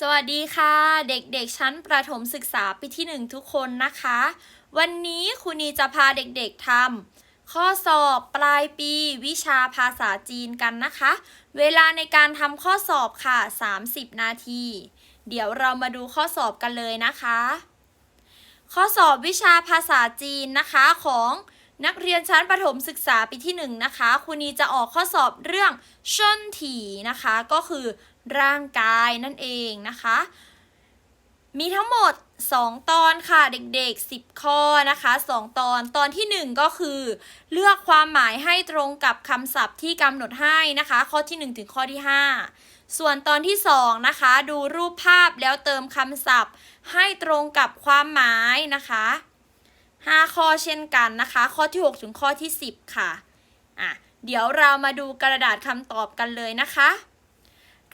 สวัสดีค่ะ เด็กๆ ชั้นประถมศึกษาปีที่ 1 ทุกคนนะคะ วันนี้ครูนีจะพาเด็กๆทำข้อสอบปลายปีวิชาภาษาจีนกันนะคะ เวลาในการทำข้อสอบค่ะ 30 นาที เดี๋ยวเรามาดูข้อสอบกันเลยนะคะ ข้อสอบวิชาภาษาจีนนะคะของ นักเรียนชั้นประถมศึกษาปีที่1นะคะครูนีจะออกข้อสอบเรื่องชนถีนะคะ ก็คือร่างกายนั่นเองนะคะ มีทั้งหมด 2 ตอนค่ะเด็กๆ 10 ข้อนะคะ 2 ตอนตอนทีหนึ่1 ก็คือ เลือกความหมายให้ตรงกับคำศัพท์ที่กำหนดให้นะคะ ข้อที่ 1 ถึงข้อที่ 5 ส่วนตอนที่ 2 นะคะ ดูรูปภาพแล้วเติมคำศัพท์ให้ตรงกับความหมายนะคะ 5 ข้อเช่นกันนะคะ ข้อที่ 6 ถึงข้อที่ 10 ค่ะอะ เดี๋ยวเรามาดูกระดาษคำตอบกันเลยนะคะ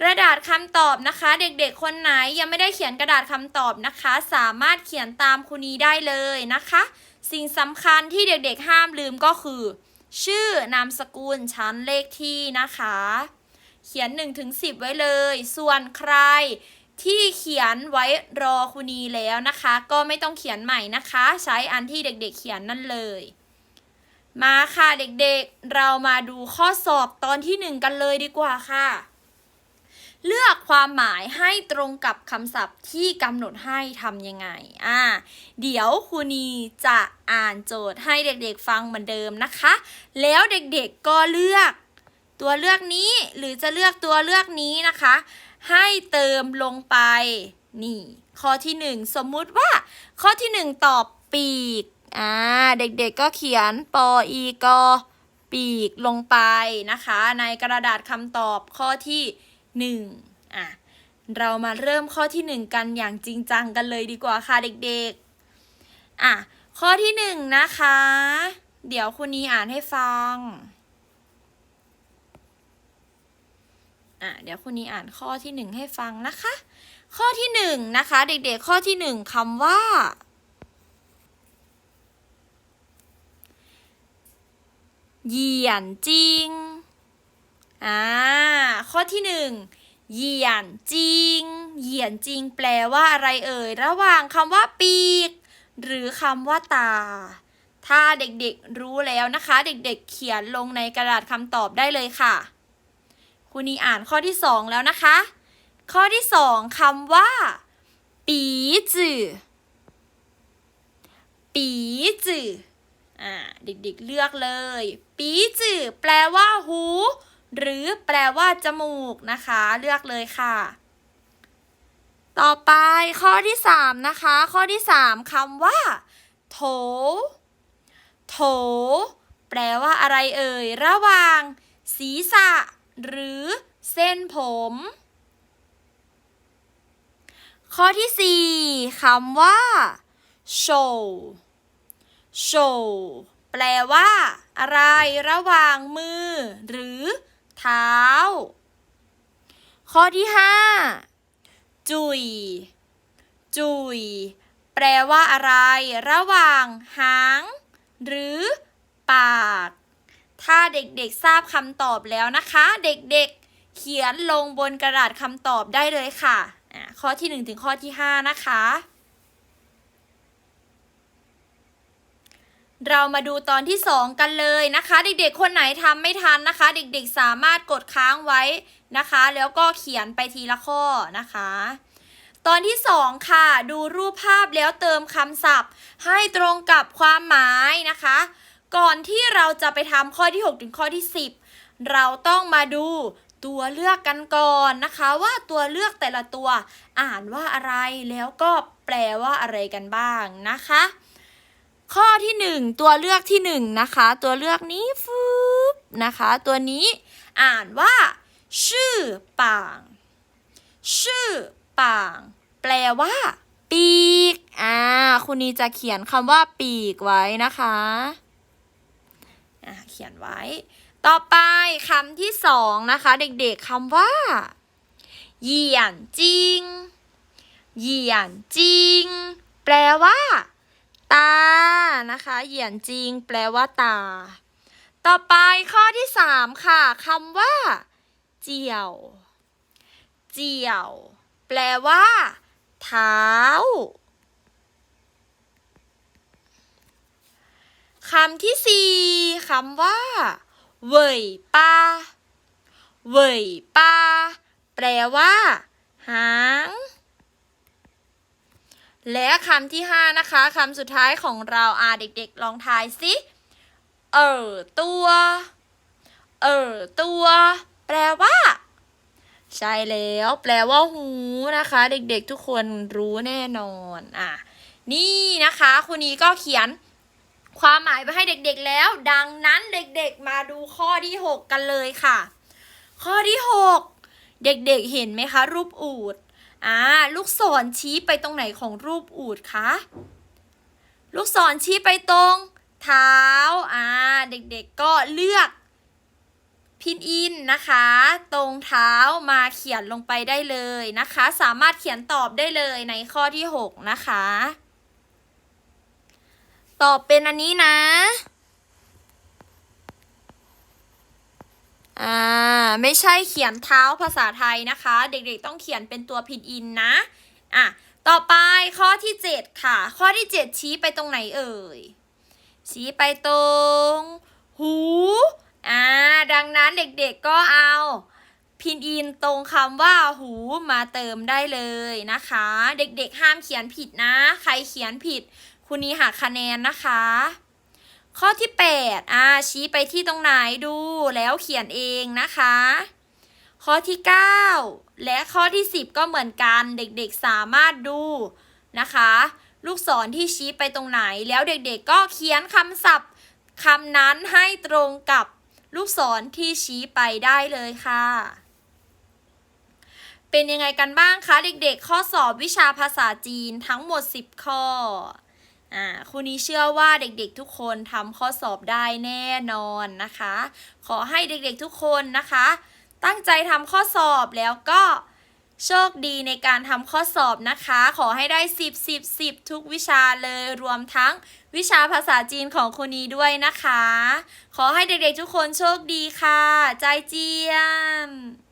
กระดาษคำตอบนะคะ เด็กๆ คนไหนยังไม่ได้เขียนกระดาษคำตอบนะคะ สามารถเขียนตามครูนีได้เลยนะคะ สิ่งสำคัญที่เด็กๆ ห้ามลืมก็คือ ชื่อนามสกุลชั้นเลขที่นะคะ เขียน1ถึง10 ไว้เลย ส่วนใคร ที่เขียนไว้รอครูนีแล้วนะคะ ก็ไม่ต้องเขียนใหม่นะคะ ใช้อันที่เด็กๆเขียนนั่นเลย มาค่ะเด็กๆ เรามาดูข้อสอบตอนที่หนึ่งกันเลยดีกว่าค่ะ เลือกความหมายให้ตรงกับคำศัพท์ที่กำหนดให้ทำยังไง อ่า เดี๋ยวครูนีจะอ่านโจทย์ให้เด็กๆฟังเหมือนเดิมนะคะ แล้วเด็กๆก็เลือก ตัวเลือกนี้หรือจะเลือกตัวเลือกนี้นะคะ ให้เติมลงไป นี่ ข้อที่หนึ่งสมมุติว่า ข้อที่หนึ่งตอบปีก อ่า เด็กๆก็เขียนปออีกอปีกลงไปนะคะ ในกระดาษคำตอบข้อที่หนึ่งอะ เรามาเริ่มข้อที่หนึ่งกันอย่างจริงจังกันเลยดีกว่าค่ะเด็กๆ อะ ข้อที่หนึ่งนะคะ เดี๋ยวคุณนีอ่านให้ฟัง อะเดี๋ยวคุณนีอ่านข้อที่หนึ่งให้ฟังนะคะ ข้อที่หนึ่งนะคะ เด็กๆข้อที่หนึ่งคำว่า เหยียนจริง อ่า ข้อที่หนึ่งเหยียนจริง เหยียนจริงแปลว่าอะไรเอ่ย ระหว่างคำว่าปีก หรือคำว่าตา ถ้าเด็กๆรู้แล้วนะคะ เด็กๆเขียนลงในกระดาษคำตอบได้เลยค่ะ คุณนีอ่านข้อที่สองแล้วนะคะ ข้อที่สองคำว่า ปีจือปีจืออ่าเด็กๆเลือกเลย ปีจือแปลว่าหู หรือแปลว่าจมูกนะคะ เลือกเลยค่ะ ต่อไปข้อที่สามนะคะ ข้อที่สามคำว่า โถ โถ แปลว่าอะไรเอ่ย ระหว่าง ศีรษะ หรือเส้นผม ข้อที่สี่คำว่าโชโชแปลว่า อะไรระหว่างมือ หรือ เท้า ข้อที่ห้าจุย จุย แปลว่าอะไร ระหว่างหาง หรือ ปาก ถ้าเด็กๆทราบคำตอบแล้วนะคะ เด็กๆเขียนลงบนกระดาษคำตอบได้เลยค่ะอะข้อที่1ถึงข้อที่5นะคะ เรามาดูตอนที่ 2 กันเลยนะคะ เด็กๆ คนไหนทำไม่ทันนะคะ เด็กๆสามารถกดค้างไว้นะคะ แล้วก็เขียนไปทีละข้อนะคะตอนที่ 2 ค่ะ ดูรูปภาพแล้วเติมคำศัพท์ ให้ตรงกับความหมายนะคะ ก่อนที่เราจะไปทำข้อที่ 6 ถึงข้อที่ 10 เราต้องมาดูตัวเลือกกันก่อนนะคะว่าตัวเลือกแต่ละตัวอ่านว่าอะไรแล้วก็แปลว่าอะไรกันบ้างนะคะ ข้อที่ 1 ตัวเลือกที่ 1 นะคะ ตัวเลือกนี้ฟืบนะคะ ตัวนี้อ่านว่า ชื่อป่าง ชื่อป่าง แปลว่า ปีกอ่าคุณนีจะเขียนคำว่าปีกไว้นะคะอะ เขียนไว้ ต่อไปคำที่สองนะคะ เด็กๆคำว่าเหยียนจริงเหยียนจริง แปลว่า ตานะคะเหยียนจริง แปลว่าตา ต่อไปข้อที่สามค่ะคำว่า เจียว เจียว แปลว่า เท้า คำที่สี่คำว่าเว่ยป้าเว่ยป้าแปลว่า หาง และคำที่ห้านะคะคำสุดท้ายของเราอาเด็กๆ ลองทายสิเออตัวเออตัว แปลว่า ใช่แล้ว แปลว่าหูนะคะ เด็กๆทุกคนรู้แน่นอน อะ นี่นะคะคุณนี้ก็เขียน ความหมายไปให้เด็กๆแล้ว ดังนั้นเด็กๆมาดูข้อที่ 6 กันเลยค่ะ ข้อที่ 6 เด็กๆเห็นไหมคะ รูปอูดอ่าลูกศรชี้ไปตรงไหนของรูปอูดคะลูกศรชี้ไปตรงเท้าอ่าเด็กๆก็เลือกพินอินนะคะ ตรงเท้ามาเขียนลงไปได้เลยนะคะ สามารถเขียนตอบได้เลยในข้อที่ 6 นะคะ ตอบเป็นอันนี้นะ อ่า ไม่ใช่เขียนเท้าภาษาไทยนะคะ เด็กๆต้องเขียนเป็นตัวพินอินนะ อะ ต่อไปข้อที่7ค่ะ ข้อที่7ชี้ไปตรงไหนเอ่ย ชี้ไปตรง หู อ่า ดังนั้นเด็กๆก็เอาพินอินตรงคำว่าหูมาเติมได้เลยนะคะ เด็กๆห้ามเขียนผิดนะ ใครเขียนผิด คุณนี้หักคะแนนนะคะ ข้อที่8อ่าชี้ไปที่ตรงไหนดูแล้วเขียนเองนะคะ ข้อที่ 9 และข้อที่ 10 ก็เหมือนกันเด็กๆสามารถดูนะคะ ลูกศรที่ชี้ไปตรงไหนแล้วเด็กๆก็เขียนคำศัพท์คำนั้นให้ตรงกับลูกศรที่ชี้ไปได้เลยค่ะ เป็นยังไงกันบ้างคะ เด็กๆ ข้อสอบวิชาภาษาจีนทั้งหมด 10 ข้อ อ่าครูนี้เชื่อว่าเด็กๆทุกคนทำข้อสอบได้แน่นอนนะคะ ขอให้เด็กๆทุกคนนะคะ ตั้งใจทำข้อสอบแล้วก็โชคดีในการทำข้อสอบนะคะ ขอให้ได้ 10 10 10 ทุกวิชาเลยรวมทั้งวิชาภาษาจีนของครูนี้ด้วยนะคะ ขอให้เด็กๆทุกคนโชคดีค่ะ ใจเจียน